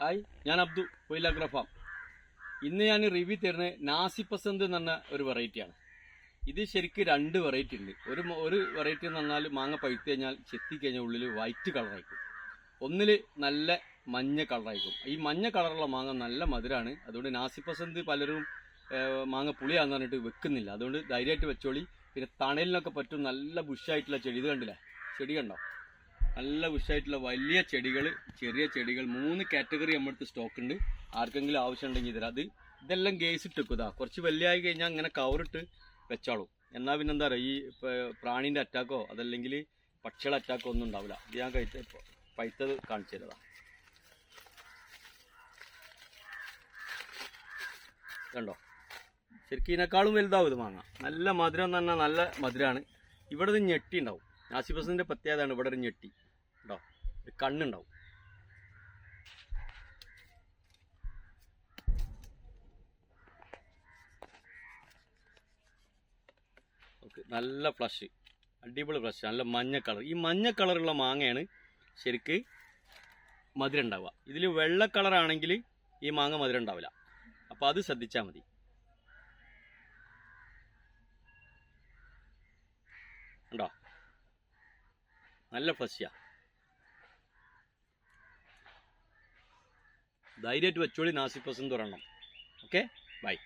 Hi ഞാൻ അബ്ദു കൊയിലാഗ്രഫാം ഇന്ന് ഞാൻ റിവ്യൂ തരുന്നത് നാസി പസന്ത് എന്ന് പറഞ്ഞ ഒരു വെറൈറ്റിയാണ് ഇത് ശരിക്കും രണ്ട് വെറൈറ്റി ഉണ്ട്. ഒരു ഒരു വെറൈറ്റി എന്ന് പറഞ്ഞാൽ മാങ്ങ പഴുത്തു കഴിഞ്ഞാൽ ചെത്തി കഴിഞ്ഞാൽ ഉള്ളിൽ വൈറ്റ് കളറായിരിക്കും ഒന്നിൽ നല്ല മഞ്ഞ കളറായിരിക്കും ഈ മഞ്ഞ കളറുള്ള മാങ്ങ നല്ല മധുരമാണ് അതുകൊണ്ട് നാസി പസന്ത് പലരും മാങ്ങ പുളിയാന്ന് പറഞ്ഞിട്ട് വെക്കുന്നില്ല. അതുകൊണ്ട് ധൈര്യമായിട്ട് വെച്ചോളി. പിന്നെ തണലിനൊക്കെ പറ്റും നല്ല ബുഷായിട്ടുള്ള ചെടി. ഇത് കണ്ടില്ലേ? ചെടി കണ്ടോ? നല്ല വിഷയമായിട്ടുള്ള വലിയ ചെടികൾ ചെറിയ ചെടികൾ. മൂന്ന് കാറ്റഗറി നമ്മുടെ സ്റ്റോക്ക് ഉണ്ട്. ആർക്കെങ്കിലും ആവശ്യം ഉണ്ടെങ്കിൽ തരാം അത് ഇതെല്ലാം ഗേസ് ഇട്ട് വെക്കും. ഇതാ കുറച്ച് വലിയായി കഴിഞ്ഞാൽ അങ്ങനെ കവറിട്ട് വെച്ചോളൂ. എന്നാൽ പിന്നെ എന്താ പറയുക ഈ പ്രാണീന്റെ അറ്റാക്കോ അതല്ലെങ്കിൽ പക്ഷികളെ അറ്റാക്കോ ഒന്നും ഉണ്ടാവില്ല. ഇത് ഞാൻ കഴിച്ച പൈത്തത് കാണിച്ചു തരതാ കണ്ടോ? ശരിക്കും ഇതിനേക്കാളും വലുതാവും ഇത് മാങ്ങ. നല്ല മധുരം പറഞ്ഞാൽ നല്ല മധുരമാണ് ഇവിടെ ഇത് ഞെട്ടി ഉണ്ടാവും. നാസിബസിന്റെ പ്രത്യേകതയാണ് ഇവിടെ ഒരു ഞെട്ടി. ഉണ്ടോ ഒരു കണ്ണുണ്ടാവും. നല്ല ഫ്ലഷ്. അടിപൊളി ഫ്ലഷ്. നല്ല മഞ്ഞ കളർ. ഈ മഞ്ഞ കളറുള്ള മാങ്ങയാണ് ശരിക്ക് മധുരം ഉണ്ടാവുക. ഇതിൽ വെള്ള കളറാണെങ്കിൽ ഈ മാങ്ങ മധുരം ഉണ്ടാവില്ല. അപ്പോൾ അത് ശ്രദ്ധിച്ചാൽ മതി. ഉണ്ടോ? നല്ല ഫ്ലഷിയാ. ധൈര്യമായിട്ട് വെച്ചോളി നാസിപ്പസും തുറണം ഓക്കെ ബൈ